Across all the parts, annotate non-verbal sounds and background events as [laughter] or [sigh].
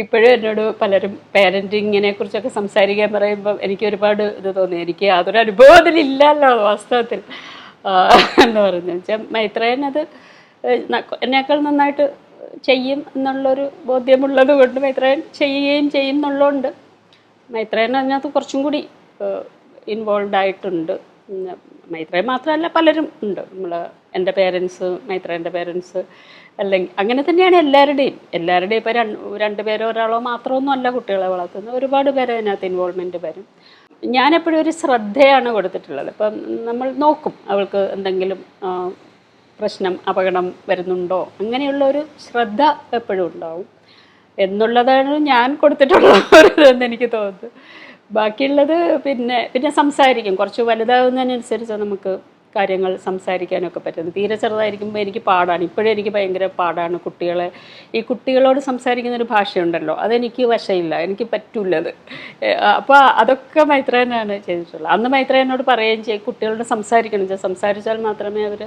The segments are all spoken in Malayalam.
ഇപ്പോഴും എന്നോട് പലരും പാരന്റിങ്ങിനെ കുറിച്ചൊക്കെ സംസാരിക്കാൻ പറയുമ്പോൾ എനിക്ക് ഒരുപാട് ഇത് തോന്നി. എനിക്ക് യാതൊരു അനുഭവത്തിലില്ലല്ലോ വാസ്തവത്തിൽ. എന്ന് പറഞ്ഞു വെച്ചാൽ മൈത്രേൻ അത് എന്നേക്കാൾ നന്നായിട്ട് ചെയ്യും എന്നുള്ളൊരു ബോധ്യമുള്ളത് കൊണ്ട് മൈത്രേൻ ചെയ്യുകയും ചെയ്യും എന്നുള്ളതുകൊണ്ട് മൈത്രേൻ അതിനകത്ത് കുറച്ചും കൂടി ഇൻവോൾവ് ആയിട്ടുണ്ട്. മൈത്രേൻ മാത്രമല്ല പലരും ഉണ്ട്. നമ്മൾ എന്റെ പേരൻസ് മൈത്രേന്റെ പേരൻസ് അല്ലെങ്കിൽ അങ്ങനെ തന്നെയാണ് എല്ലാവരുടെയും. എല്ലാവരുടെയും ഇപ്പോൾ രണ്ട് രണ്ടുപേരോ ഒരാളോ മാത്രമൊന്നും അല്ല കുട്ടികളെ വളർത്തുന്നത്. ഒരുപാട് പേര് അതിനകത്ത് ഇൻവോൾവ്മെന്റ് വരും. ഞാൻ എപ്പോഴും ഒരു ശ്രദ്ധയാണ് കൊടുത്തിട്ടുള്ളത്. ഇപ്പം നമ്മൾ നോക്കും അവൾക്ക് എന്തെങ്കിലും പ്രശ്നം അപകടം വരുന്നുണ്ടോ? അങ്ങനെയുള്ള ഒരു ശ്രദ്ധ എപ്പോഴും ഉണ്ടാവും. എന്നുള്ളതാണ് ഞാൻ കൊടുത്തിട്ടുള്ള [laughs] ഒരിതെന്ന് എനിക്ക് തോന്നുന്നു ബാക്കിയുള്ളത് പിന്നെ പിന്നെ സംസാരിക്കും. കുറച്ച് വലുതാകുന്നതിനനുസരിച്ച് നമുക്ക് കാര്യങ്ങൾ സംസാരിക്കാനൊക്കെ പറ്റുന്നത്. തീരെ ചെറുതായിരിക്കുമ്പോൾ എനിക്ക് പാടാണ്. ഇപ്പോഴും എനിക്ക് ഭയങ്കര പാടാണ് കുട്ടികളെ. ഈ കുട്ടികളോട് സംസാരിക്കുന്ന ഒരു ഭാഷയുണ്ടല്ലോ അതെനിക്ക് വശയില്ല എനിക്ക് പറ്റൂലത്. അപ്പോൾ അതൊക്കെ മൈത്രേനാണ് ചെയ്തിട്ടുള്ളത്. അന്ന് മൈത്രേനോട് പറയുകയും ചെയ്യും കുട്ടികളോട് സംസാരിക്കണം. സംസാരിച്ചാൽ മാത്രമേ അവർ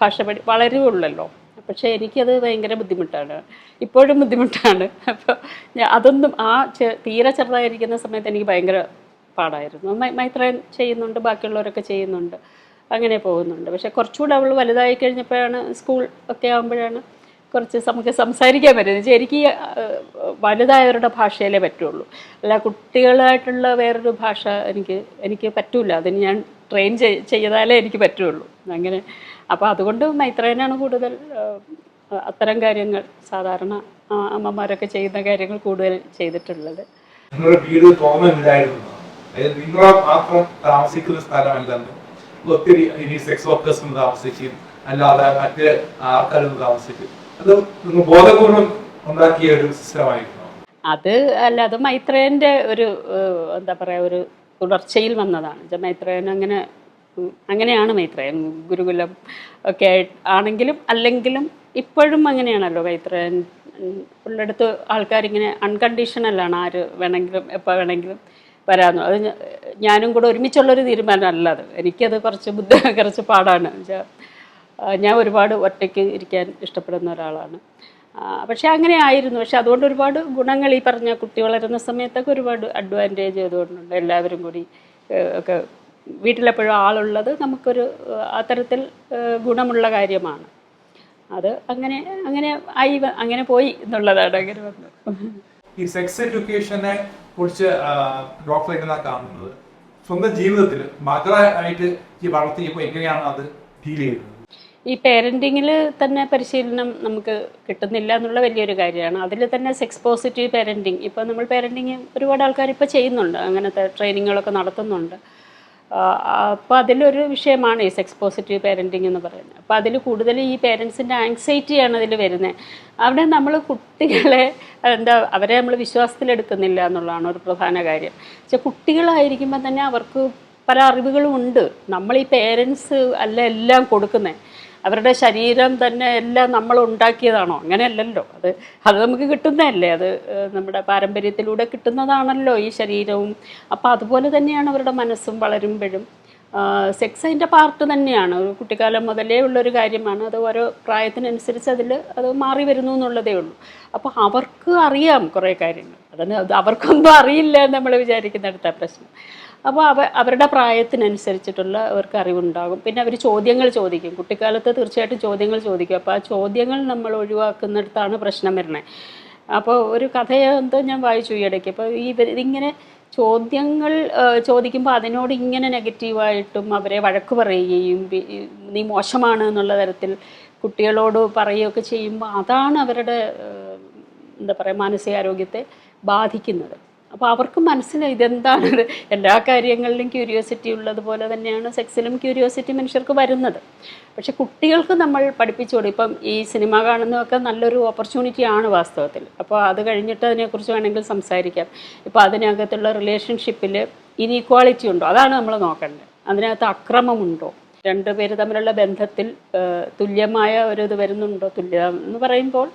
ഭാഷ പഠി വളരുകയുള്ളല്ലോ പക്ഷേ എനിക്കത് ഭയങ്കര ബുദ്ധിമുട്ടാണ്. ഇപ്പോഴും ബുദ്ധിമുട്ടാണ്. അപ്പോൾ അതൊന്നും ആ തീരെ ചെറുതായിരിക്കുന്ന സമയത്ത് എനിക്ക് ഭയങ്കര പാടായിരുന്നു. മൈത്രേൻ ചെയ്യുന്നുണ്ട് ബാക്കിയുള്ളവരൊക്കെ ചെയ്യുന്നുണ്ട്. അങ്ങനെ പോകുന്നുണ്ട്. പക്ഷേ കുറച്ചുകൂടെ അവൾ വലുതായി കഴിഞ്ഞപ്പോഴാണ് സ്കൂൾ ഒക്കെ ആകുമ്പോഴാണ് കുറച്ച് നമുക്ക് സംസാരിക്കാൻ പറ്റുന്നത്. ഏഹ്, വലുതായവരുടെ ഭാഷയിലേ പറ്റുള്ളൂ. അല്ല കുട്ടികളായിട്ടുള്ള വേറൊരു ഭാഷ എനിക്ക് എനിക്ക് പറ്റൂല. അതിന് ഞാൻ ട്രെയിൻ ചെയ്താലേ എനിക്ക് പറ്റുള്ളൂ. അങ്ങനെ അപ്പോൾ അതുകൊണ്ട് മൈത്രേനാണ് കൂടുതൽ അത്തരം കാര്യങ്ങൾ സാധാരണ അമ്മമാരൊക്കെ ചെയ്യുന്ന കാര്യങ്ങൾ കൂടുതൽ ചെയ്തിട്ടുള്ളത്. നിങ്ങളുടെ വീട് തോന്നുന്നില്ലായിരുന്നു നിങ്ങളെ മാത്രം താമസിക്കുന്ന സ്ഥലമല്ലെന്ന് ഒത്തിരി ഇനി സെക്സ് വർക്കേഴ്സും താമസിക്കും. അല്ലാതെ മറ്റ് ആൾക്കാരും താമസിക്കും. അത് ബോധപൂർവം ഉണ്ടാക്കിയ ഒരു സിസ്റ്റമായിരുന്നു അത് അല്ല അത് മൈത്രേന്റെ ഒരു എന്താ പറയാ ഒരു തുടർച്ചയിൽ വന്നതാണ്. മൈത്രേൻ അങ്ങനെ അങ്ങനെയാണ് മൈത്രേയൻ. ഗുരുകുലം ഒക്കെ ആണെങ്കിലും അല്ലെങ്കിലും ഇപ്പോഴും അങ്ങനെയാണല്ലോ മൈത്രേയൻ. ഉള്ളിടത്ത് ആൾക്കാരിങ്ങനെ അൺകണ്ടീഷണലാണ് ആര് വേണമെങ്കിലും എപ്പോൾ വേണമെങ്കിലും വരാമെന്ന് അത് ഞാനും കൂടെ ഒരുമിച്ചുള്ളൊരു തീരുമാനമല്ല അത്. എനിക്കത് കുറച്ച് ബുദ്ധി [laughs] കുറച്ച് പാടാണ്. ഞാൻ ഒരുപാട് ഒറ്റയ്ക്ക് ഇരിക്കാൻ ഇഷ്ടപ്പെടുന്ന ഒരാളാണ്. പക്ഷെ അങ്ങനെ ആയിരുന്നു. പക്ഷെ അതുകൊണ്ട് ഒരുപാട് ഗുണങ്ങൾ ഈ പറഞ്ഞ കുട്ടി വളരുന്ന സമയത്തൊക്കെ ഒരുപാട് അഡ്വാന്റേജ് ചെയ്തുകൊണ്ടുണ്ട് എല്ലാവരും കൂടി ഒക്കെ വീട്ടിലെപ്പോഴും ആളുള്ളത് നമുക്കൊരു അത്തരത്തിൽ ഗുണമുള്ള കാര്യമാണ്. അത് അങ്ങനെ അങ്ങനെ ആയി അങ്ങനെ പോയി എന്നുള്ളതാണ് അങ്ങനെ വന്നു [laughs] ഈ സെക്സ് എഡ്യൂക്കേഷനെ കുറിച്ച് ഡോക്ടർ എന്നാ കാണുന്നത്. സ്വന്തം ജീവിതത്തിൽ മകളായിട്ട് ഈ വളർത്തിയപ്പോൾ എങ്ങനെയാണ് അത് ഡീൽ ചെയ്തത് ഈ പേരന്റിങ്ങിൽ തന്നെ പരിശീലനം നമുക്ക് കിട്ടുന്നില്ല എന്നുള്ള വലിയൊരു കാര്യമാണ്. അതിൽ തന്നെ സെക്സ് പോസിറ്റീവ് പേരന്റിങ് ഇപ്പോൾ നമ്മൾ പേരന്റിങ് ഒരുപാട് ആൾക്കാർ ഇപ്പോൾ ചെയ്യുന്നുണ്ട്. അങ്ങനത്തെ ട്രെയിനിങ്ങുകളൊക്കെ നടത്തുന്നുണ്ട്. അപ്പോൾ അതിലൊരു വിഷയമാണ് ഈ സെക്സ് പോസിറ്റീവ് പേരന്റിങ് എന്ന് പറയുന്നത്. അപ്പോൾ അതിൽ കൂടുതൽ ഈ പേരൻസിന്റെ ആങ്സൈറ്റിയാണ് അതിൽ വരുന്നത് അവിടെ നമ്മൾ കുട്ടികളെ എന്താ അവരെ നമ്മൾ വിശ്വാസത്തിലെടുക്കുന്നില്ല എന്നുള്ളതാണ് ഒരു പ്രധാന കാര്യം. പക്ഷേ കുട്ടികളായിരിക്കുമ്പോൾ തന്നെ അവർക്ക് പല അറിവുകളും ഉണ്ട്. നമ്മൾ ഈ പേരൻസ് അല്ല എല്ലാം കൊടുക്കുന്നത് അവരുടെ ശരീരം തന്നെ എല്ലാം നമ്മൾ ഉണ്ടാക്കിയതാണോ? അങ്ങനെയല്ലല്ലോ. അത് അത് നമുക്ക് കിട്ടുന്നതല്ലേ? അത് നമ്മുടെ പാരമ്പര്യത്തിലൂടെ കിട്ടുന്നതാണല്ലോ ഈ ശരീരവും. അപ്പോൾ അതുപോലെ തന്നെയാണ് അവരുടെ മനസ്സും വളരുമ്പോഴും. സെക്സ് അതിന്റെ പാർട്ട് തന്നെയാണ്. ഒരു കുട്ടിക്കാലം മുതലേ ഉള്ളൊരു കാര്യമാണ്. അത് ഓരോ പ്രായത്തിനനുസരിച്ച് അതിൽ അത് മാറി വരുന്നു എന്നുള്ളതേ ഉള്ളൂ. അപ്പോൾ അവർക്ക് അറിയാം കുറേ കാര്യങ്ങൾ. അതിന് അത് അവർക്കൊന്നും അറിയില്ല നമ്മൾ വിചാരിക്കുന്നിടത്ത പ്രശ്നം. അപ്പോൾ അവ അവരുടെ പ്രായത്തിനനുസരിച്ചിട്ടുള്ള അവർക്ക് അറിവുണ്ടാകും. പിന്നെ അവർ ചോദ്യങ്ങൾ ചോദിക്കും. കുട്ടിക്കാലത്ത് തീർച്ചയായിട്ടും ചോദ്യങ്ങൾ ചോദിക്കും. അപ്പോൾ ആ ചോദ്യങ്ങൾ നമ്മൾ ഒഴിവാക്കുന്നിടത്താണ് പ്രശ്നം വരുന്നത് അപ്പോൾ ഒരു കഥയെന്തോ ഞാൻ വായിച്ചു ഈ ഇടയ്ക്ക്. അപ്പോൾ ഈ ഇതിങ്ങനെ ചോദ്യങ്ങൾ ചോദിക്കുമ്പോൾ അതിനോട് ഇങ്ങനെ നെഗറ്റീവായിട്ടും അവരെ വഴക്ക് പറയുകയും നീ മോശമാണ് എന്നുള്ള തരത്തിൽ കുട്ടികളോട് പറയുകയൊക്കെ ചെയ്യുമ്പോൾ അതാണ് അവരുടെ എന്താ പറയുക മാനസികാരോഗ്യത്തെ ബാധിക്കുന്നത്. അപ്പോൾ അവർക്ക് മനസ്സിലായി ഇതെന്താണ് എല്ലാ കാര്യങ്ങളിലും ക്യൂരിയോസിറ്റി ഉള്ളതുപോലെ തന്നെയാണ് സെക്സിലും ക്യൂരിയോസിറ്റി മനുഷ്യർക്ക് വരുന്നത്. പക്ഷെ കുട്ടികൾക്ക് നമ്മൾ പഠിപ്പിച്ചു ഇപ്പം ഈ സിനിമ കാണുന്നതൊക്കെ നല്ലൊരു ഓപ്പർച്യൂണിറ്റി ആണ് വാസ്തവത്തിൽ. അപ്പോൾ അത് കഴിഞ്ഞിട്ട് അതിനെക്കുറിച്ച് വേണമെങ്കിൽ സംസാരിക്കാം. ഇപ്പോൾ അതിനകത്തുള്ള റിലേഷൻഷിപ്പിൽ ഇനീക്വാളിറ്റി ഉണ്ടോ? അതാണ് നമ്മൾ നോക്കേണ്ടത്. അതിനകത്ത് അക്രമമുണ്ടോ? രണ്ട് പേര് തമ്മിലുള്ള ബന്ധത്തിൽ തുല്യമായ ഒരു ഇത് വരുന്നുണ്ടോ? തുല്യത എന്ന് പറയുമ്പോൾ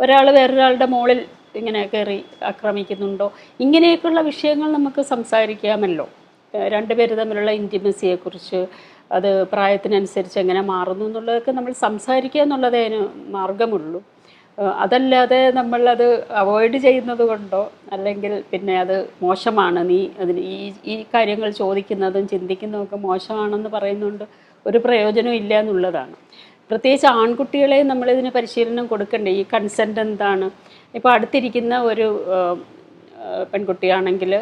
ഒരാൾ വേറൊരാളുടെ മുകളിൽ ഇങ്ങനെ കയറി ആക്രമിക്കുന്നുണ്ടോ? ഇങ്ങനെയൊക്കെയുള്ള വിഷയങ്ങൾ നമുക്ക് സംസാരിക്കാമല്ലോ. രണ്ടുപേർ തമ്മിലുള്ള ഇന്റിമസിയെക്കുറിച്ച് അത് പ്രായത്തിനനുസരിച്ച് എങ്ങനെ മാറുന്നു എന്നുള്ളതൊക്കെ നമ്മൾ സംസാരിക്കുക എന്നുള്ളതേ അതിന് മാർഗമുള്ളൂ. അതല്ലാതെ നമ്മളത് അവോയ്ഡ് ചെയ്യുന്നത് കൊണ്ടോ അല്ലെങ്കിൽ പിന്നെ അത് മോശമാണ് നീ അതിന് ഈ ഈ കാര്യങ്ങൾ ചോദിക്കുന്നതും ചിന്തിക്കുന്നതും മോശമാണെന്ന് പറയുന്നുണ്ട് ഒരു പ്രയോജനവും ഇല്ല എന്നുള്ളതാണ്. പ്രത്യേകിച്ച് ആൺകുട്ടികളെ നമ്മളിതിന് പരിശീലനം കൊടുക്കണ്ടേ? ഈ കൺസെന്റ് എന്താണ്? ഇപ്പോൾ അടുത്തിരിക്കുന്ന ഒരു പെൺകുട്ടിയാണെങ്കിൽ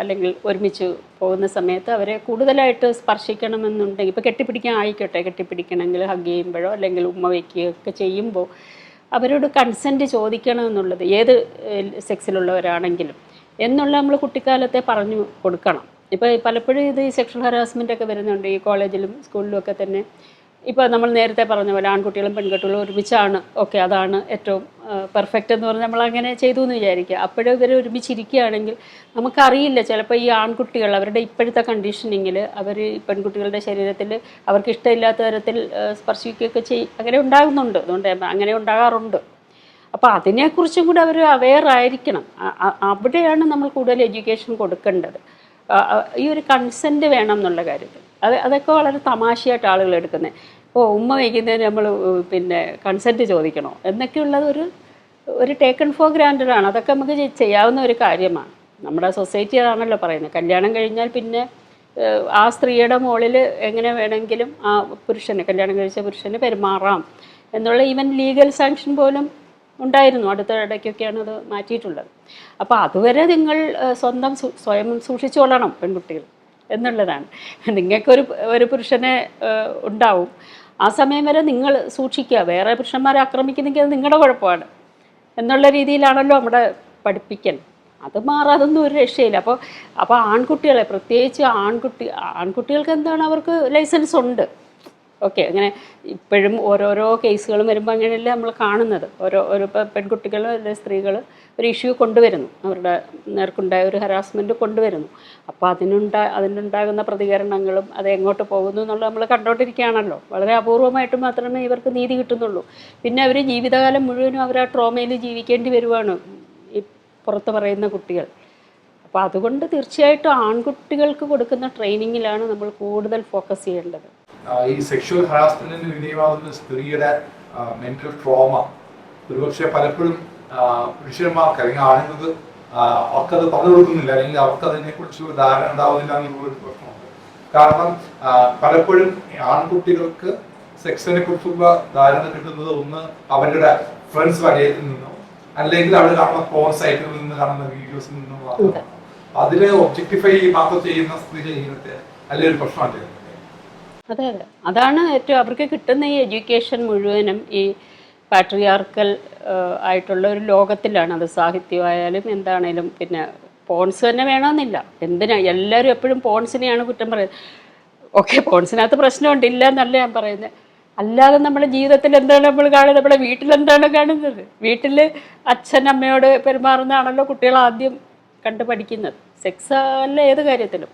അല്ലെങ്കിൽ ഒരുമിച്ച് പോകുന്ന സമയത്ത് അവരെ കൂടുതലായിട്ട് സ്പർശിക്കണമെന്നുണ്ടെങ്കിൽ ഇപ്പോൾ കെട്ടിപ്പിടിക്കാൻ ആയിക്കോട്ടെ കെട്ടിപ്പിടിക്കണമെങ്കിൽ ഹഗ് ചെയ്യുമ്പോഴോ അല്ലെങ്കിൽ ഉമ്മ വയ്ക്കുകയൊക്കെ ചെയ്യുമ്പോൾ അവരോട് കൺസെന്റ് ചോദിക്കണമെന്നുള്ളത് ഏത് സെക്സിലുള്ളവരാണെങ്കിലും എന്നുള്ള നമ്മൾ കുട്ടിക്കാലത്തെ പറഞ്ഞു കൊടുക്കണം. ഇപ്പോൾ പലപ്പോഴും ഇത് ഈ സെക്ഷൽ ഹറാസ്മെന്റ് ഒക്കെ വരുന്നുണ്ട് ഈ കോളേജിലും സ്കൂളിലും ഒക്കെ തന്നെ. ഇപ്പോൾ നമ്മൾ നേരത്തെ പറഞ്ഞ പോലെ ആൺകുട്ടികളും പെൺകുട്ടികളും ഒരുമിച്ചാണ്. ഓക്കെ അതാണ് ഏറ്റവും പെർഫെക്റ്റ് എന്ന് പറഞ്ഞാൽ നമ്മൾ അങ്ങനെ ചെയ്തു എന്ന് വിചാരിക്കുക. അപ്പോഴും ഇവർ ഒരുമിച്ചിരിക്കുകയാണെങ്കിൽ നമുക്കറിയില്ല. ചിലപ്പോൾ ഈ ആൺകുട്ടികൾ അവരുടെ ഇപ്പോഴത്തെ കണ്ടീഷനിങ്ങിൽ അവർ പെൺകുട്ടികളുടെ ശരീരത്തിൽ അവർക്ക് ഇഷ്ടമില്ലാത്ത തരത്തിൽ സ്പർശിക്കുകയൊക്കെ ചെയ്യും അങ്ങനെ ഉണ്ടാകുന്നുണ്ട്. അതുകൊണ്ട് അങ്ങനെ ഉണ്ടാകാറുണ്ട്. അപ്പോൾ അതിനെക്കുറിച്ചും കൂടി അവർ അവെയർ ആയിരിക്കണം. അവിടെയാണ് നമ്മൾ കൂടുതൽ എഡ്യൂക്കേഷൻ കൊടുക്കേണ്ടത്. ഈ ഒരു കൺസെന്റ് വേണം എന്നുള്ള കാര്യത്തിൽ. അത് അതൊക്കെ വളരെ തമാശയായിട്ട് ആളുകൾ എടുക്കുന്നത് ഓ ഉമ്മ വയ്ക്കുന്നതിന് നമ്മൾ പിന്നെ കൺസെന്റ് ചോദിക്കണോ? എന്നൊക്കെയുള്ളത് ഒരു ഒരു ടേക്കൺ ഫോർ ഗ്രാൻഡഡ് ആണ്. അതൊക്കെ നമുക്ക് ചെയ്യാവുന്ന ഒരു കാര്യമാണ്. നമ്മുടെ സൊസൈറ്റി അതാണല്ലോ പറയുന്നത്. കല്യാണം കഴിഞ്ഞാൽ പിന്നെ ആ സ്ത്രീയുടെ മുകളിൽ എങ്ങനെ വേണമെങ്കിലും ആ പുരുഷന് കല്യാണം കഴിച്ച പുരുഷന് പെരുമാറാം എന്നുള്ള ഈവൻ ലീഗൽ സാങ്ഷൻ പോലും ഉണ്ടായിരുന്നു. അടുത്ത ഇടയ്ക്കൊക്കെയാണ് അത് മാറ്റിയിട്ടുള്ളത്. അപ്പോൾ അതുവരെ നിങ്ങൾ സ്വന്തം സ്വയം സൂക്ഷിച്ചുകൊള്ളണം പെൺകുട്ടികൾ. എന്നുള്ളതാണ്. നിങ്ങൾക്കൊരു ഒരു പുരുഷനെ ഉണ്ടാവും. ആ സമയം വരെ നിങ്ങൾ സൂക്ഷിക്കുക. വേറെ പുരുഷന്മാരെ ആക്രമിക്കുന്നെങ്കിൽ അത് നിങ്ങളുടെ കുഴപ്പമാണ്. എന്നുള്ള രീതിയിലാണല്ലോ നമ്മുടെ പഠിപ്പിക്കൽ. അത് മാറാതൊന്നും ഒരു രക്ഷയില്ല. അപ്പോൾ അപ്പോൾ ആൺകുട്ടികളെ പ്രത്യേകിച്ച് ആൺകുട്ടി ആൺകുട്ടികൾക്ക് എന്താണ് അവർക്ക് ലൈസൻസ് ഉണ്ട് ഓക്കെ അങ്ങനെ ഇപ്പോഴും ഓരോരോ കേസുകളും വരുമ്പോൾ അങ്ങനെയല്ല നമ്മൾ കാണുന്നത്. ഓരോ ഓരോ പെൺകുട്ടികൾ അല്ലെങ്കിൽ സ്ത്രീകൾ ഒരു ഇഷ്യൂ കൊണ്ടുവരുന്നു. അവരുടെ നേർക്കുണ്ടായ ഒരു ഹരാസ്മെന്റ് കൊണ്ടുവരുന്നു. അപ്പോൾ അതിനുണ്ടാ അതിനുണ്ടാകുന്ന പ്രതികരണങ്ങളും അത് എങ്ങോട്ട് പോകുന്നു എന്നുള്ളത് നമ്മൾ കണ്ടോണ്ടിരിക്കുകയാണല്ലോ. വളരെ അപൂർവമായിട്ട് മാത്രമേ ഇവർക്ക് നീതി കിട്ടുന്നുള്ളൂ. പിന്നെ അവർ ജീവിതകാലം മുഴുവനും അവർ ആ ട്രോമയിൽ ജീവിക്കേണ്ടി വരുവാണ് ഈ പുറത്ത് പറയുന്ന കുട്ടികൾ. അപ്പോൾ അതുകൊണ്ട് തീർച്ചയായിട്ടും ആൺകുട്ടികൾക്ക് കൊടുക്കുന്ന ട്രെയിനിങ്ങിലാണ് നമ്മൾ കൂടുതൽ ഫോക്കസ് ചെയ്യേണ്ടത്. ഈ സെക്ഷൽ ഹറാസ്മെന്റിന് വിധേയമാകുന്ന സ്ത്രീയുടെ മെന്റൽ ട്രോമ ഒരുപക്ഷെ പലപ്പോഴും പുരുഷന്മാർക്ക് അല്ലെങ്കിൽ ആണുങ്ങൾക്ക് അവർക്കത് പറഞ്ഞു കൊടുക്കുന്നില്ല. അല്ലെങ്കിൽ അവർക്ക് അതിനെ കുറിച്ച് ധാരണ ഉണ്ടാവുന്നില്ല എന്നുള്ളൊരു പ്രശ്നമുണ്ട്. കാരണം പലപ്പോഴും ആൺകുട്ടികൾക്ക് സെക്സിനെ കുറിച്ചുള്ള ധാരണ കിട്ടുന്നത് ഒന്ന് അവരുടെ ഫ്രണ്ട്സ് വലയത്തിൽ നിന്നോ അല്ലെങ്കിൽ അവർ കാണുന്ന പോൺ സൈറ്റിൽ നിന്ന് കാണുന്ന വീഡിയോസിൽ നിന്നോ അതിനെ ഒബ്ജക്ടിഫൈ മാത്രം ചെയ്യുന്ന സ്ത്രീ ചെയ്യുന്നത് അല്ലെ ഒരു ചെയ്യുന്നത് അതെ അതെ. അതാണ് ഏറ്റവും അവർക്ക് കിട്ടുന്ന ഈ എഡ്യൂക്കേഷൻ മുഴുവനും ഈ പാട്രിയാർക്കൽ ആയിട്ടുള്ള ഒരു ലോകത്തിലാണ്. അത് സാഹിത്യമായാലും എന്താണേലും പിന്നെ പോൺസ് തന്നെ വേണമെന്നില്ല. എന്തിനാ? എല്ലാവരും എപ്പോഴും പോൺസിനെയാണ് കുറ്റം പറയുന്നത്. ഓക്കെ പോൺസിനകത്ത് പ്രശ്നമുണ്ട് ഇല്ല എന്നല്ല ഞാൻ പറയുന്നത് അല്ലാതെ നമ്മുടെ ജീവിതത്തിൽ എന്താണ് നമ്മൾ കാണുന്നത്? നമ്മുടെ വീട്ടിൽ എന്താണ് കാണുന്നത്? വീട്ടിൽ അച്ഛൻ അമ്മയോട് പെരുമാറുന്നതാണല്ലോ കുട്ടികൾ ആദ്യം കണ്ട് പഠിക്കുന്നത് സെക്സ് അല്ല ഏത് കാര്യത്തിലും.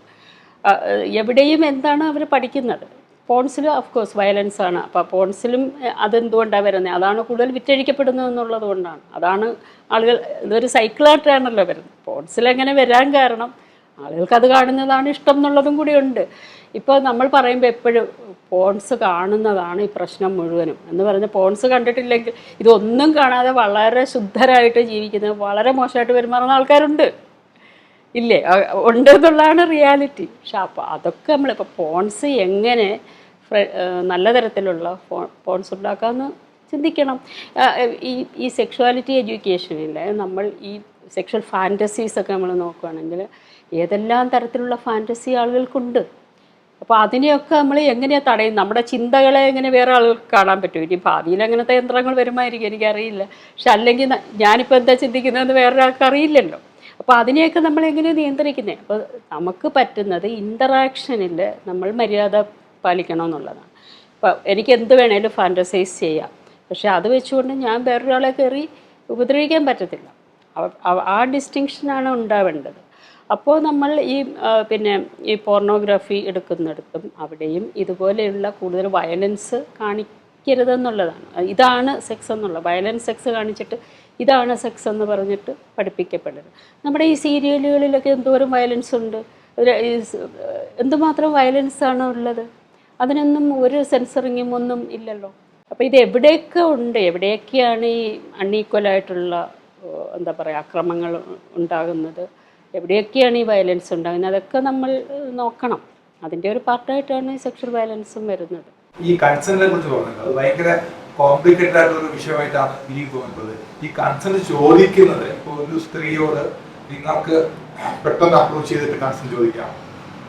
എവിടെയും എന്താണ് അവർ പഠിക്കുന്നത്. പോൺസിൽ ഓഫ് കോഴ്സ് വയലൻസ് ആണ്. അപ്പോൾ പോൺസിലും അതെന്തുകൊണ്ടാണ് വരുന്നത് അതാണ് കൂടുതൽ വിറ്റഴിക്കപ്പെടുന്നത് എന്നുള്ളത് കൊണ്ടാണ്. അതാണ് ആളുകൾ ഇതൊരു സൈക്കിളായിട്ടാണല്ലോ വരുന്നത്. പോൺസിൽ എങ്ങനെ വരാൻ കാരണം ആളുകൾക്ക് അത് കാണുന്നതാണ് ഇഷ്ടം എന്നുള്ളതും കൂടിയുണ്ട് ഇപ്പോൾ നമ്മൾ പറയുമ്പോൾ എപ്പോഴും പോൺസ് കാണുന്നതാണ് ഈ പ്രശ്നം മുഴുവനും. എന്ന് പറഞ്ഞാൽ പോൺസ് കണ്ടിട്ടില്ലെങ്കിൽ ഇതൊന്നും കാണാതെ വളരെ ശുദ്ധരായിട്ട് ജീവിക്കുന്നത് വളരെ മോശമായിട്ട് പെരുമാറുന്ന ആൾക്കാരുണ്ട്. ഇല്ലേ? ഉണ്ട് എന്നുള്ളതാണ് റിയാലിറ്റി. പക്ഷെ അപ്പോൾ അതൊക്കെ നമ്മളിപ്പോൾ ഫോൺസ് എങ്ങനെ നല്ല തരത്തിലുള്ള ഫോൺ ഫോൺസ് ഉണ്ടാക്കാമെന്ന് ചിന്തിക്കണം. ഈ ഈ സെക്ഷുവാലിറ്റി എഡ്യൂക്കേഷനിൽ നമ്മൾ ഈ സെക്ഷൽ ഫാന്റസീസ് ഒക്കെ നമ്മൾ നോക്കുകയാണെങ്കിൽ ഏതെല്ലാം തരത്തിലുള്ള ഫാന്റസി ആളുകൾക്കുണ്ട്? അപ്പോൾ അതിനെയൊക്കെ നമ്മൾ എങ്ങനെയാണ് തടയും? നമ്മുടെ ചിന്തകളെ എങ്ങനെ വേറെ ആളുകൾക്ക് കാണാൻ പറ്റും? ഇനി ഭാവിയിൽ അങ്ങനത്തെ യന്ത്രങ്ങൾ വരുമായിരിക്കും എനിക്കറിയില്ല. പക്ഷെ അല്ലെങ്കിൽ ഞാനിപ്പോൾ എന്താ ചിന്തിക്കുന്നതെന്ന് വേറൊരാൾക്ക് അറിയില്ലല്ലോ. അപ്പോൾ അതിനെയൊക്കെ നമ്മൾ എങ്ങനെ നിയന്ത്രിക്കുന്നത് അപ്പോൾ നമുക്ക് പറ്റുന്നത് ഇന്ററാക്ഷനിൽ നമ്മൾ മര്യാദ പാലിക്കണം എന്നുള്ളതാണ്. ഇപ്പോൾ എനിക്ക് എന്ത് വേണേലും ഫാന്റസൈസ് ചെയ്യാം. പക്ഷേ അത് വെച്ചുകൊണ്ട് ഞാൻ വേറൊരാളെ കയറി ഉപദ്രവിക്കാൻ പറ്റത്തില്ല. ആ ഡിസ്റ്റിങ്ഷനാണ് ഉണ്ടാവേണ്ടത്. അപ്പോൾ നമ്മൾ ഈ പിന്നെ ഈ പോർണോഗ്രാഫി എടുക്കുന്നിടത്തും അവിടെയും ഇതുപോലെയുള്ള കൂടുതൽ വയലൻസ് കാണിക്കരുതെന്നുള്ളതാണ്. ഇതാണ് സെക്സ് എന്നുള്ള. വയലൻസ് സെക്സ് കാണിച്ചിട്ട് ഇതാണ് സെക്സ് എന്ന് പറഞ്ഞിട്ട് പഠിപ്പിക്കപ്പെടരുത് നമ്മുടെ ഈ സീരിയലുകളിലൊക്കെ എന്തോരം വയലൻസ് ഉണ്ട്. എന്തുമാത്രം വയലൻസ് ആണ് ഉള്ളത്? അതിനൊന്നും ഒരു സെൻസറിങ്ങും ഒന്നും ഇല്ലല്ലോ. അപ്പോൾ ഇത് എവിടെയൊക്കെ ഉണ്ട്? എവിടെയൊക്കെയാണ് ഈ അൺഈക്വലായിട്ടുള്ള എന്താ പറയുക അക്രമങ്ങൾ ഉണ്ടാകുന്നത്? എവിടെയൊക്കെയാണ് ഈ വയലൻസ് ഉണ്ടാകുന്നത്? അതൊക്കെ നമ്മൾ നോക്കണം. അതിന്റെ ഒരു പാർട്ടായിട്ടാണ് ഈ സെക്ഷൽ വയലൻസും വരുന്നത്. ഈ കൺസെന്റിനെ കുറിച്ച് പറഞ്ഞത്. ഭയങ്കര കോംപ്ലിക്കേറ്റഡ് ആയിട്ടുള്ള ഒരു വിഷയമായിട്ടാണ് എനിക്ക് തോന്നുന്നത്. ഈ കൺസെന്റ് ചോദിക്കുന്നത് ഇപ്പോൾ ഒരു സ്ത്രീയോട് നിങ്ങൾക്ക് പെട്ടെന്ന് അപ്രോച്ച് ചെയ്തിട്ട് കൺസെന്റ് ചോദിക്കാം.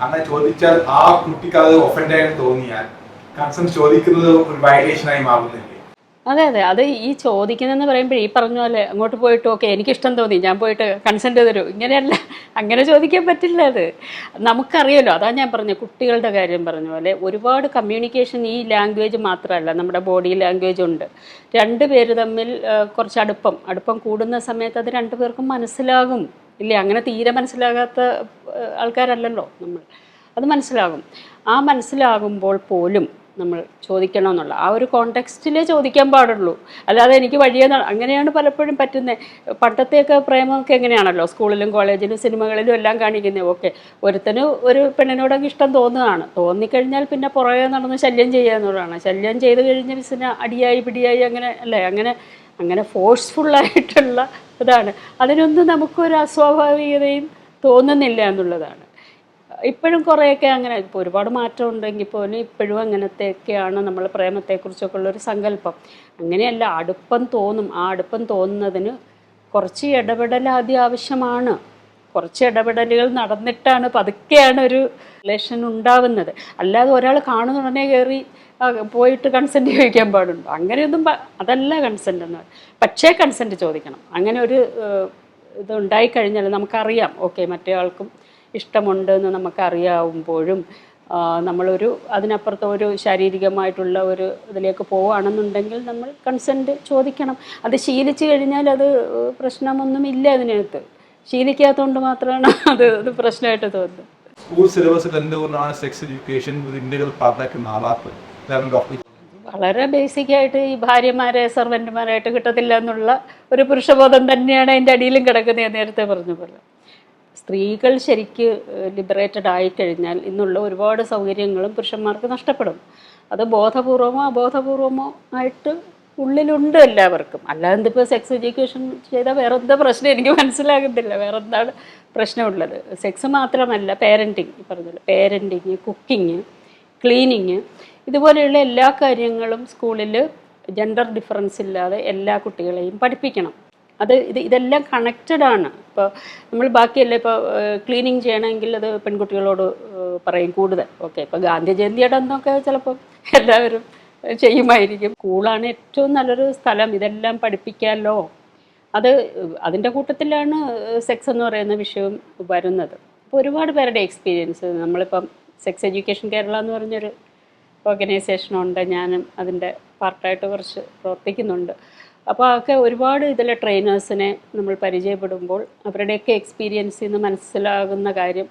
അങ്ങനെ ചോദിച്ചാൽ ആ കുട്ടിക്ക് അത് ഒഫൻഡായിട്ട് തോന്നിയാൽ കൺസെന്റ് ചോദിക്കുന്നത് ഒരു വയലേഷനായി മാറുന്നില്ലേ. അതെ അതെ. അത് ഈ ചോദിക്കുന്നതെന്ന് പറയുമ്പോൾ ഈ പറഞ്ഞ പോലെ അങ്ങോട്ട് പോയിട്ട് ഓക്കെ എനിക്കിഷ്ടം തോന്നി. ഞാൻ പോയിട്ട് കൺസെന്റ് തരൂ ഇങ്ങനെയല്ല. അങ്ങനെ ചോദിക്കാൻ പറ്റില്ല അത്. നമുക്കറിയാലോ അതാ ഞാൻ പറഞ്ഞ കുട്ടികളുടെ കാര്യം പറഞ്ഞ പോലെ ഒരുപാട് കമ്മ്യൂണിക്കേഷൻ ഈ ലാംഗ്വേജ് മാത്രമല്ല നമ്മുടെ ബോഡി ലാംഗ്വേജ് ഉണ്ട്. രണ്ട് പേര് തമ്മിൽ കുറച്ച് അടുപ്പം. അടുപ്പം കൂടുന്ന സമയത്ത് അത് രണ്ടു പേർക്കും മനസ്സിലാകും. ഇല്ലേ? അങ്ങനെ തീരെ മനസ്സിലാകാത്ത ആൾക്കാരല്ലല്ലോ നമ്മൾ. അത് മനസ്സിലാകും. ആ മനസ്സിലാകുമ്പോൾ പോലും നമ്മൾ ചോദിക്കണമെന്നുള്ള ആ ഒരു കോണ്ടെക്സ്റ്റിലേ ചോദിക്കാൻ പാടുള്ളൂ. അല്ലാതെ എനിക്ക് വഴിയെ അങ്ങനെയാണ് പലപ്പോഴും പറ്റുന്നത് പണ്ടത്തെയൊക്കെ പ്രേമമൊക്കെ എങ്ങനെയാണല്ലോ? സ്കൂളിലും കോളേജിലും സിനിമകളിലും എല്ലാം കാണിക്കുന്നത് ഓക്കെ ഒരുത്തന് ഒരു പെണ്ണിനോടൊക്കെ ഇഷ്ടം തോന്നുകയാണ്. തോന്നിക്കഴിഞ്ഞാൽ പിന്നെ പുറകെ നടന്ന് ശല്യം ചെയ്യുക എന്നുള്ളതാണ്. ശല്യം ചെയ്ത് കഴിഞ്ഞ് പിന്നെ അടിയായി പിടിയായി അങ്ങനെ അല്ലേ? അങ്ങനെ അങ്ങനെ ഫോഴ്സ്ഫുള്ളായിട്ടുള്ള ഇതാണ്. അതിനൊന്നും നമുക്കൊരു അസ്വാഭാവികതയും തോന്നുന്നില്ല എന്നുള്ളതാണ്. ഇപ്പോഴും കുറേയൊക്കെ അങ്ങനെ ഇപ്പോൾ ഒരുപാട് മാറ്റം ഉണ്ടെങ്കിൽ പോലും ഇപ്പോഴും അങ്ങനത്തെയൊക്കെയാണ് നമ്മൾ പ്രേമത്തെക്കുറിച്ചൊക്കെ ഉള്ളൊരു സങ്കല്പം. അങ്ങനെയല്ല അടുപ്പം തോന്നും. ആ അടുപ്പം തോന്നുന്നതിന് കുറച്ച് ഇടപെടൽ ആദ്യം ആവശ്യമാണ്. കുറച്ച് ഇടപെടലുകൾ നടന്നിട്ടാണ് പതുക്കെയാണ് ഒരു റിലേഷൻ ഉണ്ടാവുന്നത്. അല്ലാതെ ഒരാൾ കാണുന്ന ഉടനെ കയറി പോയിട്ട് കൺസെന്റ് ചോദിക്കാൻ പാടുണ്ടോ? അങ്ങനെയൊന്നും അതല്ല കൺസെന്റ് എന്ന് പക്ഷേ കൺസെന്റ് ചോദിക്കണം. അങ്ങനെ ഒരു ഇത് ഉണ്ടായിക്കഴിഞ്ഞാൽ നമുക്കറിയാം. ഓക്കെ മറ്റേ ആൾക്കും ഇഷ്ടമുണ്ട് എന്ന് നമുക്കറിയാവുമ്പോഴും നമ്മളൊരു അതിനപ്പുറത്ത് ഒരു ശാരീരികമായിട്ടുള്ള ഒരു ഇതിലേക്ക് പോവുകയാണെന്നുണ്ടെങ്കിൽ നമ്മൾ കൺസെന്റ് ചോദിക്കണം. അത് ശീലിച്ചു കഴിഞ്ഞാൽ അത് പ്രശ്നമൊന്നുമില്ല അതിനകത്ത്. ശീലിക്കാത്തതുകൊണ്ട് മാത്രമാണ് [laughs] അത് അത് പ്രശ്നമായിട്ട് തോന്നുന്നത്. സ്കൂൾ സിലബസിൽ എന്തുകൊണ്ടാണ് സെക്സ് എഡ്യൂക്കേഷൻ വളരെ ബേസിക് ആയിട്ട് ഈ ഭാര്യമാരെ സെർവന്റുമാരായിട്ട് കിട്ടത്തില്ല എന്നുള്ള ഒരു പുരുഷബോധം തന്നെയാണ് അതിന്റെ അടിയിലും കിടക്കുന്നത് നേരത്തെ പറഞ്ഞ പോലെ. സ്ത്രീകൾ ശരിക്ക് ലിബറേറ്റഡ് ആയിക്കഴിഞ്ഞാൽ ഇന്നുള്ള ഒരുപാട് സൗകര്യങ്ങളും പുരുഷന്മാർക്ക് നഷ്ടപ്പെടും. അത് ബോധപൂർവമോ അബോധപൂർവമോ ആയിട്ട് ഉള്ളിലുണ്ട് എല്ലാവർക്കും. അല്ലാതെ എന്തിപ്പോൾ സെക്സ് എഡ്യൂക്കേഷൻ ചെയ്താൽ വേറെ എന്താ പ്രശ്നം? എനിക്ക് മനസ്സിലാകുന്നില്ല. വേറെ എന്താണ് പ്രശ്നമുള്ളത്? സെക്സ് മാത്രമല്ല പേരന്റിങ് പറഞ്ഞല്ലോ പേരന്റിങ് കുക്കിങ് ക്ലീനിങ് ഇതുപോലെയുള്ള എല്ലാ കാര്യങ്ങളും സ്കൂളിൽ ജെൻഡർ ഡിഫറൻസ് ഇല്ലാതെ എല്ലാ കുട്ടികളെയും പഠിപ്പിക്കണം. അത് ഇത് ഇതെല്ലാം കണക്റ്റഡ് ആണ്. ഇപ്പോൾ നമ്മൾ ബാക്കിയല്ല ഇപ്പോൾ ക്ലീനിങ് ചെയ്യണമെങ്കിൽ അത് പെൺകുട്ടികളോട് പറയും കൂടുതൽ. ഓക്കെ ഇപ്പോൾ ഗാന്ധി ജയന്തിയുടെ അന്നൊക്കെ ചിലപ്പോൾ എല്ലാവരും ചെയ്യുമായിരിക്കും. സ്കൂളാണ് ഏറ്റവും നല്ലൊരു സ്ഥലം. ഇതെല്ലാം പഠിപ്പിക്കാമല്ലോ അത് അതിന്റെ കൂട്ടത്തിലാണ് സെക്സ് എന്ന് പറയുന്ന വിഷയം വരുന്നത്. അപ്പോൾ ഒരുപാട് പേരുടെ എക്സ്പീരിയൻസ് നമ്മളിപ്പം സെക്സ് എഡ്യൂക്കേഷൻ കേരള എന്ന് പറഞ്ഞൊരു ഓർഗനൈസേഷനുണ്ട് ഞാനും അതിന്റെ പാർട്ടായിട്ട് കുറച്ച് പ്രവർത്തിക്കുന്നുണ്ട്. അപ്പോൾ അതൊക്കെ ഒരുപാട് ഇതിലെ ട്രെയിനേഴ്സിനെ നമ്മൾ പരിചയപ്പെടുമ്പോൾ അവരുടെയൊക്കെ എക്സ്പീരിയൻസിൽ നിന്ന് മനസ്സിലാകുന്ന കാര്യം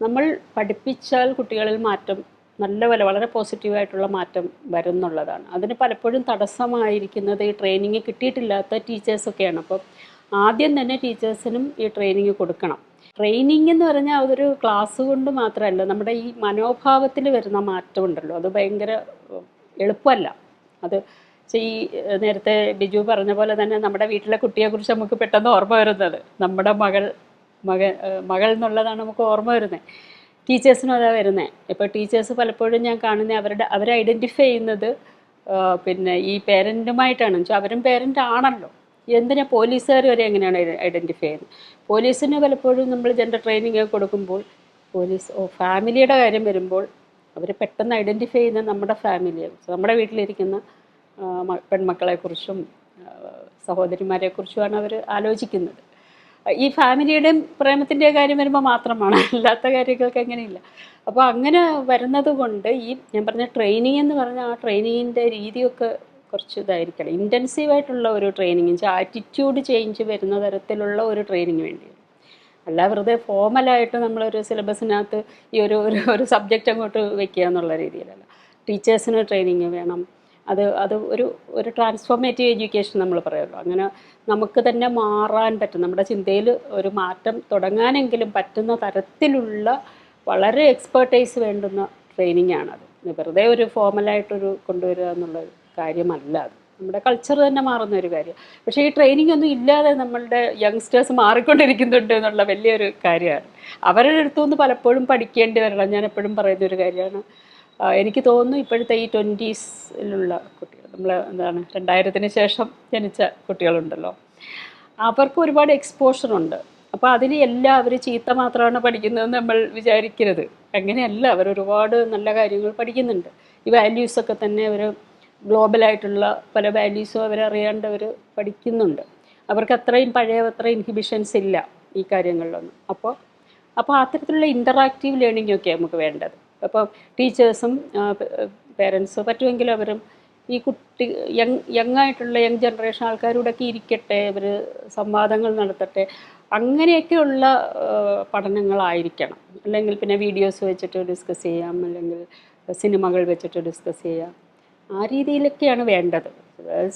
നമ്മൾ പഠിപ്പിച്ചാൽ കുട്ടികളിൽ മാറ്റം നല്ല പോലെ വളരെ പോസിറ്റീവായിട്ടുള്ള മാറ്റം വരുന്നുള്ളതാണ്. അതിന് പലപ്പോഴും തടസ്സമായിരിക്കുന്നത് ഈ ട്രെയിനിങ് കിട്ടിയിട്ടില്ലാത്ത ടീച്ചേഴ്സൊക്കെയാണ് അപ്പോൾ ആദ്യം തന്നെ ടീച്ചേഴ്സിനും ഈ ട്രെയിനിങ് കൊടുക്കണം. ട്രെയിനിങ് എന്ന് പറഞ്ഞാൽ അതൊരു ക്ലാസ് കൊണ്ട് മാത്രമല്ല നമ്മുടെ ഈ മനോഭാവത്തിൽ വരുന്ന മാറ്റമുണ്ടല്ലോ. അത് ഭയങ്കര എളുപ്പമല്ല. അത് പക്ഷേ ഈ നേരത്തെ ബിജു പറഞ്ഞ പോലെ തന്നെ നമ്മുടെ വീട്ടിലെ കുട്ടിയെക്കുറിച്ച് നമുക്ക് പെട്ടെന്ന് ഓർമ്മ വരുന്നത്. നമ്മുടെ മകൾ മക മകൾ എന്നുള്ളതാണ് നമുക്ക് ഓർമ്മ വരുന്നത്. ടീച്ചേഴ്സിനും അതാ വരുന്നത് ഇപ്പോൾ ടീച്ചേഴ്സ് പലപ്പോഴും ഞാൻ കാണുന്നത് അവരുടെ അവരെ ഐഡന്റിഫൈ ചെയ്യുന്നത് പിന്നെ ഈ പേരന്റുമായിട്ടാണ് വെച്ചാൽ അവരും പേരന്റ് ആണല്ലോ. എന്തിനാ പോലീസുകാർ വരെ എങ്ങനെയാണ് ഐഡന്റിഫൈ ചെയ്യുന്നത്? പോലീസിന് പലപ്പോഴും നമ്മൾ ജെൻഡർ ട്രെയിനിങ് കൊടുക്കുമ്പോൾ പോലീസ് ഓ ഫാമിലിയുടെ കാര്യം വരുമ്പോൾ അവർ പെട്ടെന്ന് ഐഡന്റിഫൈ ചെയ്യുന്ന നമ്മുടെ ഫാമിലിയെ നമ്മുടെ വീട്ടിലിരിക്കുന്ന പെൺമക്കളെക്കുറിച്ചും സഹോദരിമാരെ സഹോദരിമാരെക്കുറിച്ചുമാണ് അവർ ആലോചിക്കുന്നത്. ഈ ഫാമിലിയുടെയും പ്രേമത്തിന്റെ കാര്യം വരുമ്പോൾ മാത്രമാണ് അല്ലാത്ത കാര്യങ്ങൾക്ക് അങ്ങനെയില്ല അപ്പോൾ അങ്ങനെ വരുന്നത് കൊണ്ട് ഈ ഞാൻ പറഞ്ഞ ട്രെയിനിങ് എന്ന് പറഞ്ഞാൽ ആ ട്രെയിനിങ്ങിന്റെ രീതിയൊക്കെ കുറച്ച് ഇതായിരിക്കണം. ഇന്റൻസീവായിട്ടുള്ള ഒരു ട്രെയിനിങ് വെച്ചാൽ ആറ്റിറ്റ്യൂഡ് ചേഞ്ച് വരുന്ന തരത്തിലുള്ള ഒരു ട്രെയിനിങ് വേണ്ടിയാണ് അല്ല വെറുതെ ഫോമലായിട്ട് നമ്മളൊരു സിലബസിനകത്ത് ഈ ഒരു ഒരു സബ്ജക്റ്റ് അങ്ങോട്ട് വെക്കുക എന്നുള്ള രീതിയിലല്ല. ടീച്ചേഴ്സിന് ട്രെയിനിങ് വേണം. അത് അത് ഒരു ഒരു ട്രാൻസ്ഫോർമേറ്റീവ് എഡ്യൂക്കേഷൻ നമ്മൾ പറയുമല്ലോ അങ്ങനെ നമുക്ക് തന്നെ മാറാൻ പറ്റും. നമ്മുടെ ചിന്തയിൽ ഒരു മാറ്റം തുടങ്ങാനെങ്കിലും പറ്റുന്ന തരത്തിലുള്ള വളരെ എക്സ്പേർട്ടൈസ് വേണ്ടുന്ന ട്രെയിനിങ് ആണത് വെറുതെ ഒരു ഫോമലായിട്ടൊരു കൊണ്ടുവരിക എന്നുള്ള കാര്യമല്ല അത്. നമ്മുടെ കൾച്ചർ തന്നെ മാറുന്ന ഒരു കാര്യം. പക്ഷേ ഈ ട്രെയിനിങ് ഒന്നും ഇല്ലാതെ നമ്മളുടെ യങ്സ്റ്റേഴ്സ് മാറിക്കൊണ്ടിരിക്കുന്നുണ്ട് എന്നുള്ള വലിയൊരു കാര്യമാണ്. അവരുടെ അടുത്തുനിന്ന് പലപ്പോഴും പഠിക്കേണ്ടി വരണം. ഞാൻ എപ്പോഴും പറയുന്ന ഒരു കാര്യമാണ്. എനിക്ക് തോന്നുന്നു ഇപ്പോഴത്തെ ഈ ട്വന്റീസിലുള്ള കുട്ടികൾ നമ്മൾ എന്താണ് രണ്ടായിരത്തിന് ശേഷം ജനിച്ച കുട്ടികളുണ്ടല്ലോ. അവർക്ക് ഒരുപാട് എക്സ്പോഷറുണ്ട് അപ്പോൾ അതിന് എല്ലാം അവർ ചീത്ത മാത്രമാണ് പഠിക്കുന്നതെന്ന് നമ്മൾ വിചാരിക്കരുത്. അങ്ങനെയല്ല അവർ ഒരുപാട് നല്ല കാര്യങ്ങൾ പഠിക്കുന്നുണ്ട്. ഈ വാല്യൂസൊക്കെ തന്നെ അവർ ഗ്ലോബലായിട്ടുള്ള പല വാല്യൂസും അവരറിയാണ്ട് അവർ പഠിക്കുന്നുണ്ട്. അവർക്ക് അത്രയും പഴയ അത്ര ഇൻഹിബിഷൻസ് ഇല്ല ഈ കാര്യങ്ങളിലൊന്നും. അപ്പോൾ അപ്പോൾ അത്തരത്തിലുള്ള ഇന്ററാക്റ്റീവ് ലേണിംഗ് ഒക്കെ നമുക്ക് വേണ്ടത്. അപ്പോൾ ടീച്ചേഴ്സും പേരൻസ് പറ്റുമെങ്കിൽ അവരും ഈ കുട്ടി യങ് യങ് ആയിട്ടുള്ള യങ് ജനറേഷൻ ആൾക്കാരോടൊക്കെ ഇരിക്കട്ടെ അവർ സംവാദങ്ങൾ നടത്തട്ടെ അങ്ങനെയൊക്കെയുള്ള പഠനങ്ങളായിരിക്കണം. അല്ലെങ്കിൽ പിന്നെ വീഡിയോസ് വെച്ചിട്ട് ഡിസ്കസ് ചെയ്യാം അല്ലെങ്കിൽ സിനിമകൾ വെച്ചിട്ട് ഡിസ്കസ് ചെയ്യാം. ആ രീതിയിലൊക്കെയാണ് വേണ്ടത്.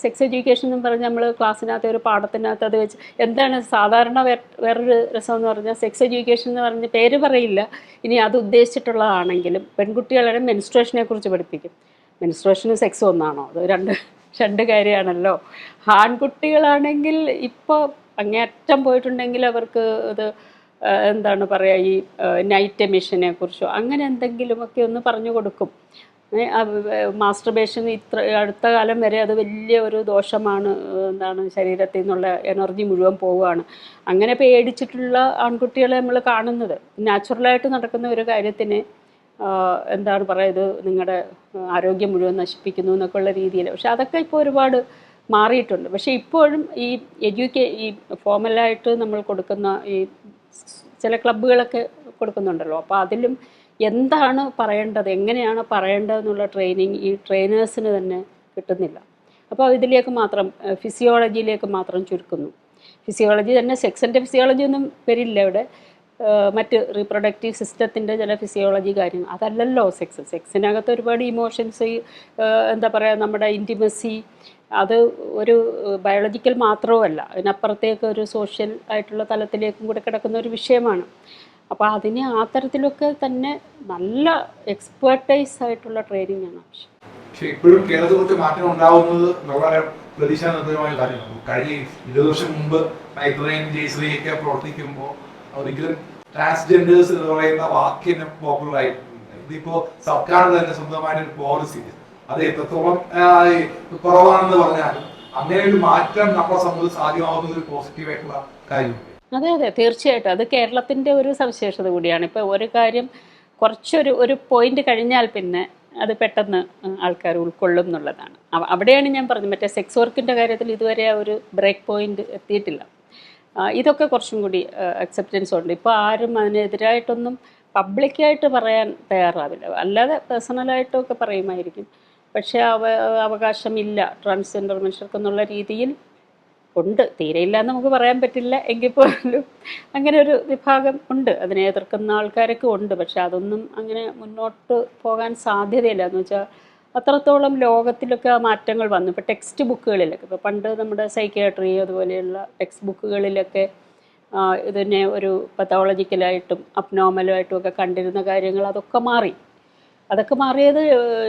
സെക്സ് എഡ്യൂക്കേഷൻ എന്ന് പറഞ്ഞാൽ നമ്മൾ ക്ലാസ്സിനകത്ത് ഒരു പാഠത്തിനകത്ത് അത് വെച്ച് എന്താണ് സാധാരണ വേറൊരു രസം എന്ന് പറഞ്ഞാൽ സെക്സ് എഡ്യൂക്കേഷൻ എന്ന് പറഞ്ഞ് പേര് പറയില്ല. ഇനി അത് ഉദ്ദേശിച്ചിട്ടുള്ളതാണെങ്കിലും പെൺകുട്ടികളെ മെൻസ്ട്രേഷനെ കുറിച്ച് പഠിപ്പിക്കും. മെൻസ്ട്രേഷനും സെക്സും ഒന്നാണോ? അത് രണ്ട് രണ്ട് കാര്യമാണല്ലോ. ആൺകുട്ടികളാണെങ്കിൽ ഇപ്പോൾ അങ്ങേയറ്റം പോയിട്ടുണ്ടെങ്കിൽ അവർക്ക് അത് എന്താണ് പറയുക ഈ നൈറ്റ് മിഷനെ കുറിച്ചോ അങ്ങനെ എന്തെങ്കിലുമൊക്കെ ഒന്ന് പറഞ്ഞു കൊടുക്കും. മാസ്റ്റർബേഷൻ ഇത്ര അടുത്ത കാലം വരെ അത് വലിയ ഒരു ദോഷമാണ് എന്താണ് ശരീരത്തിൽ നിന്നുള്ള എനർജി മുഴുവൻ പോവുകയാണ്. അങ്ങനെ പേടിച്ചിട്ടുള്ള ആൺകുട്ടികളെ നമ്മൾ കാണുന്നത്. നാച്ചുറലായിട്ട് നടക്കുന്ന ഒരു കാര്യത്തിന് എന്താണ് പറയുന്നത് നിങ്ങളുടെ ആരോഗ്യം മുഴുവൻ നശിപ്പിക്കുന്നു എന്നൊക്കെ ഉള്ള രീതിയിൽ. പക്ഷെ അതൊക്കെ ഇപ്പോൾ ഒരുപാട് മാറിയിട്ടുണ്ട്. പക്ഷെ ഇപ്പോഴും ഈ എഡ്യൂക്കേ ഈ ഫോമലായിട്ട് നമ്മൾ കൊടുക്കുന്ന ഈ ചില ക്ലബ്ബുകളൊക്കെ കൊടുക്കുന്നുണ്ടല്ലോ. അപ്പോൾ അതിലും എന്താണ് പറയേണ്ടത്? എങ്ങനെയാണ് പറയേണ്ടതെന്നുള്ള ട്രെയിനിങ് ഈ ട്രെയിനേഴ്സിന് തന്നെ കിട്ടുന്നില്ല. അപ്പോൾ ഇതിലേക്ക് മാത്രം ഫിസിയോളജിയിലേക്ക് മാത്രം ചുരുക്കുന്നു. ഫിസിയോളജി തന്നെ സെക്സിന്റെ ഫിസിയോളജി ഒന്നും വരില്ല ഇവിടെ. മറ്റ് റീപ്രൊഡക്റ്റീവ് സിസ്റ്റത്തിന്റെ ചില ഫിസിയോളജി കാര്യങ്ങൾ അതല്ലല്ലോ സെക്സ് സെക്സിനകത്ത് ഒരുപാട് ഇമോഷൻസ് എന്താ പറയുക നമ്മുടെ ഇന്റിമസി അത് ഒരു ബയോളജിക്കൽ മാത്രവുമല്ല. അതിനപ്പുറത്തേക്ക് ഒരു സോഷ്യൽ ആയിട്ടുള്ള തലത്തിലേക്കും കൂടെ കിടക്കുന്ന ഒരു വിഷയമാണ്. അപ്പോൾ അതിന് ആ തന്നെ നല്ല എക്സ്പേർട്ടൈസ് ആയിട്ടുള്ള ട്രെയിനിങ് ആണ് ആവശ്യം. പക്ഷെ ഇപ്പോഴും കേരളത്തിൽ മാറ്റം ഉണ്ടാവുന്നത് വളരെ പ്രതീക്ഷാനിർഭരമായ കാര്യമാണ്. കഴിഞ്ഞ ഇരുപത് വർഷം മുമ്പ് മൈത്രയും ജയശ്രീയൊക്കെ പ്രവർത്തിക്കുമ്പോൾ ഒരിക്കലും ട്രാൻസ്ജെൻഡേഴ്സ് എന്ന് പറയുന്ന വാക്കിന് പോപ്പുലർ ആയി ഇതിപ്പോ സർക്കാർ തന്നെ സ്വന്തമായിട്ട് ഒരു പോളിസി അത് എത്രത്തോളം കുറവാണെന്ന് പറഞ്ഞാലും അങ്ങനെ ഒരു മാറ്റം നമ്മുടെ സമൂഹത്തിൽ സാധ്യമാവുന്ന ഒരു പോസിറ്റീവ് ആയിട്ടുള്ള കാര്യമാണ്. അതെ അതെ. തീർച്ചയായിട്ടും. അത് കേരളത്തിന്റെ ഒരു സവിശേഷത കൂടിയാണ്. ഇപ്പോൾ ഒരു കാര്യം കുറച്ചൊരു ഒരു പോയിന്റ് കഴിഞ്ഞാൽ പിന്നെ അത് പെട്ടെന്ന് ആൾക്കാർ ഉൾക്കൊള്ളും എന്നുള്ളതാണ്. അവിടെയാണ് ഞാൻ പറഞ്ഞത്. മറ്റേ സെക്സ് വർക്കിന്റെ കാര്യത്തിൽ ഇതുവരെ ആ ഒരു ബ്രേക്ക് പോയിന്റ് എത്തിയിട്ടില്ല. ഇതൊക്കെ കുറച്ചും കൂടി അക്സെപ്റ്റൻസ് ഉണ്ട്. ഇപ്പോൾ ആരും അതിനെതിരായിട്ടൊന്നും പബ്ലിക്കായിട്ട് പറയാൻ തയ്യാറാവില്ല. അല്ലാതെ പേഴ്സണലായിട്ടൊക്കെ പറയുമായിരിക്കും. പക്ഷേ അവ അവകാശമില്ല. ട്രാൻസ്ജെൻഡർ മനുഷ്യർക്കെന്നുള്ള രീതിയിൽ ഉണ്ട്. തീരെയില്ല എന്ന് നമുക്ക് പറയാൻ പറ്റില്ല. എങ്കിൽ പോലും അങ്ങനെ ഒരു വിഭാഗം ഉണ്ട്. അതിനെ എതിർക്കുന്ന ആൾക്കാരൊക്കെ ഉണ്ട്. പക്ഷെ അതൊന്നും അങ്ങനെ മുന്നോട്ട് പോകാൻ സാധ്യതയില്ല. എന്ന് വെച്ചാൽ അത്രത്തോളം ലോകത്തിലൊക്കെ മാറ്റങ്ങൾ വന്നു. ഇപ്പോൾ ടെക്സ്റ്റ് ബുക്കുകളിലൊക്കെ ഇപ്പോൾ പണ്ട് നമ്മുടെ സൈക്യാട്രി അതുപോലെയുള്ള ടെക്സ്റ്റ് ബുക്കുകളിലൊക്കെ ഇതിനെ ഒരു പത്തോളജിക്കലായിട്ടും അപ്നോമലായിട്ടും ഒക്കെ കണ്ടിരുന്ന കാര്യങ്ങൾ അതൊക്കെ മാറി. അതൊക്കെ മാറിയത്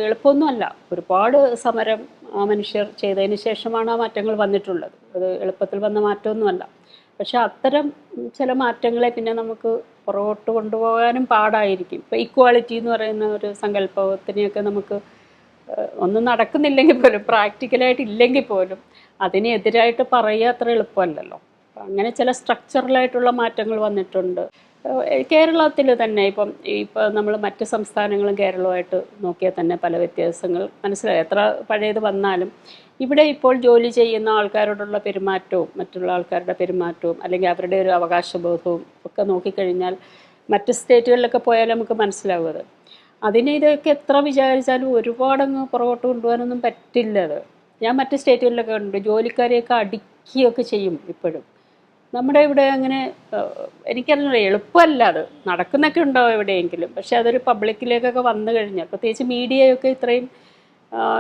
എളുപ്പമൊന്നുമല്ല. ഒരുപാട് സമരം ആ മനുഷ്യർ ചെയ്തതിന് ശേഷമാണ് ആ മാറ്റങ്ങൾ വന്നിട്ടുള്ളത്. അത് എളുപ്പത്തിൽ വന്ന മാറ്റമൊന്നുമല്ല. പക്ഷെ അത്തരം ചില മാറ്റങ്ങളെ പിന്നെ നമുക്ക് പുറകോട്ട് കൊണ്ടുപോകാനും പാടായിരിക്കും. ഇപ്പോൾ ഇക്വാളിറ്റി എന്ന് പറയുന്ന ഒരു സങ്കല്പത്തിനെയൊക്കെ നമുക്ക് ഒന്നും നടക്കുന്നില്ലെങ്കിൽ പോലും പ്രാക്ടിക്കലായിട്ട് ഇല്ലെങ്കിൽ പോലും അതിനെതിരായിട്ട് പറയുക അത്ര എളുപ്പമല്ലല്ലോ. അങ്ങനെ ചില സ്ട്രക്ചറലായിട്ടുള്ള മാറ്റങ്ങൾ വന്നിട്ടുണ്ട്. കേരളത്തിൽ തന്നെ ഇപ്പം ഇപ്പോൾ നമ്മൾ മറ്റ് സംസ്ഥാനങ്ങളും കേരളവുമായിട്ട് നോക്കിയാൽ തന്നെ പല വ്യത്യാസങ്ങൾ മനസ്സിലായി. എത്ര പഴയത് വന്നാലും ഇവിടെ ഇപ്പോൾ ജോലി ചെയ്യുന്ന ആൾക്കാരോടുള്ള പെരുമാറ്റവും മറ്റുള്ള ആൾക്കാരുടെ പെരുമാറ്റവും അല്ലെങ്കിൽ അവരുടെ ഒരു അവകാശബോധവും ഒക്കെ നോക്കിക്കഴിഞ്ഞാൽ മറ്റ് സ്റ്റേറ്റുകളിലൊക്കെ പോയാൽ നമുക്ക് മനസ്സിലാവുക അതിന് ഇതൊക്കെ എത്ര വിചാരിച്ചാലും ഒരുപാടങ്ങ് പുറകോട്ട് കൊണ്ടുപോകാനൊന്നും പറ്റില്ല അത്. ഞാൻ മറ്റ് സ്റ്റേറ്റുകളിലൊക്കെ ഉണ്ട് ജോലിക്കാരെയൊക്കെ അടിക്കുകയൊക്കെ ചെയ്യും ഇപ്പോഴും. നമ്മുടെ ഇവിടെ അങ്ങനെ എനിക്കറിഞ്ഞ എളുപ്പമല്ല അത്. നടക്കുന്നൊക്കെ ഉണ്ടോ എവിടെയെങ്കിലും? പക്ഷെ അതൊരു പബ്ലിക്കിലേക്കൊക്കെ വന്നു കഴിഞ്ഞാൽ പ്രത്യേകിച്ച് മീഡിയയൊക്കെ ഇത്രയും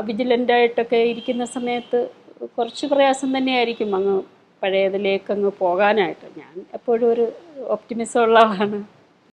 വിജിലന്റായിട്ടൊക്കെ ഇരിക്കുന്ന സമയത്ത് കുറച്ച് പ്രയാസം തന്നെയായിരിക്കും അങ്ങ് പഴയതിലേക്ക് അങ്ങ് പോകാനായിട്ട്. ഞാൻ എപ്പോഴും ഒരു ഒപ്റ്റിമിസം ഉള്ള ആളാണ്.